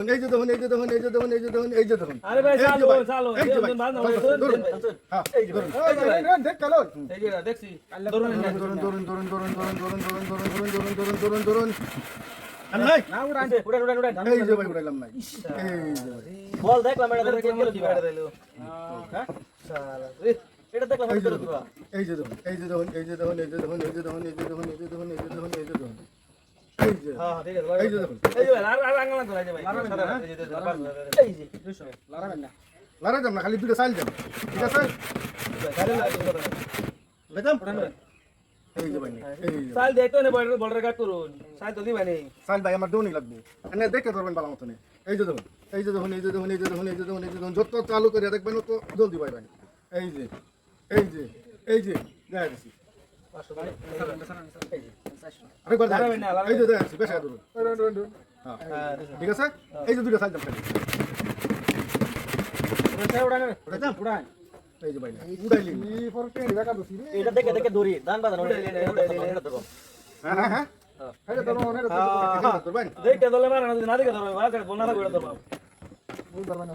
এই যে দেখুন এই যে দেখুন এই যে দেখুন এই যে দেখুন এই যে দেখুন আরে ভাই চালো চালো এই যে ভাই, ধরুন, হ্যাঁ, এই যে ধরুন, দেখ কালো এই যে দেখছি ধরুন ধরুন ধরুন ধরুন ধরুন ধরুন ধরুন ধরুন ধরুন ধরুন ধরুন ধরুন ধরুন নাই না উড়ান উড়ান উড়ান উড়ান এই যে ভাই উড়াইলাম নাই এই যে বল দেখলাম এটা দেখলাম গেল দিবা বাইরে দিলো হ্যাঁ শালা এটা দেখলাম এটা দিবা এই যে দেখুন এই যে দেখুন এই যে দেখুন এই যে দেখুন এই যে দেখুন এই যে দেখুন এই যে দেখুন এই যে দেখুন লারাবেন না খালি দুটো সাইল ঠিক আছে ভাই আমার লাগবে। এনে এই এই চালু করে দেখবেন তো জলদি পাইবেন এই যে এই যে এই যে। ঠিক আছে? এই যে দুটো সাইজ এটা দেখে দেখে দড়ি। দান বাজানো হ্যাঁ হ্যাঁ হ্যাঁ। দেখে দলে মারা না দেখে দলে মারা বোনা করে দেবো বুঝতে পারবে না।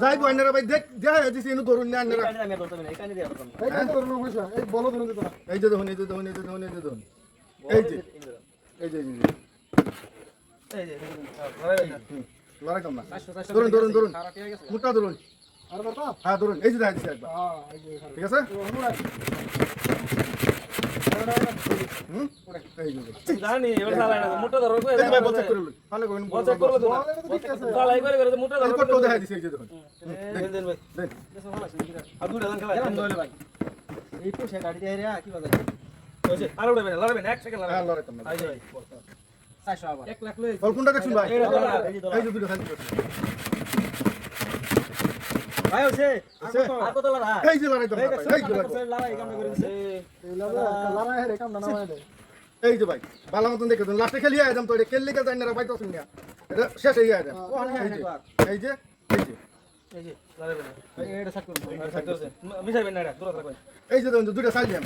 যাই আইনারা ভাই দেখ দেখা দিছি এনু ধরুন না আইনারা এখানে আমি ধরতে না এখানে দিয়ে ধরতাম এই যে দেখুন এই যে দেখুন এই যে দেখুন এই যে দেখুন এই যে এই যে এই যে এই ধরুন ধরুন ধরুন মুটা ধরুন হ্যাঁ ধরুন এই যে দেখা একবার ঠিক আছে এই জানি এবার সালা না মোটা ধরো ভাই বল করে লই ভালো করেন। বল বল তো সালা একবার করে মোটা ধরো কত দেখা দিছি এই দেখুন দেন দেন ভাই। দেন আর দুইটা দান খেলা দেন ভাই। এই পোশাক গাড়ি দিয়ে রে কি বাজাই হইছে আর উড়াবে না লড়াবে না এক সেকেন্ড হ্যাঁ লড়াবে লড়াই কম আই ভাই। 400 আবার। 1 লাখ লই কোনটা দেখছুন ভাই এই যে দুটো খালি। ভাই হইছে? আর কত? লাগা এই যে লড়াই কম এই যে লড়াই। কম। লাগাই করে দিছে এই যে ভাই ভালো মতন দেখে দেন। লাস্টে খেলিয়ে আইতাম তো এটা খেললে গেল জানি ভাই তো শুনিয়া এটা শেষ হয়ে আইতাম এই যে এই যে এই যে। দুইটা সাইজ দেন।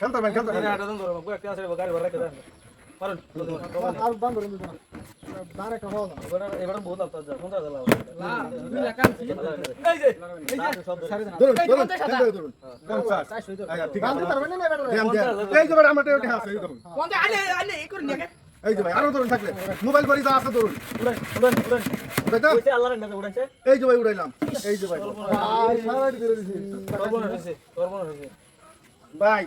খেলতে পারেন খেলতে পারেন আর দাম মোবাইল করি যা আছে ধরুন এই যে ভাই উড়াইলাম। এই যে ভাই ভাই।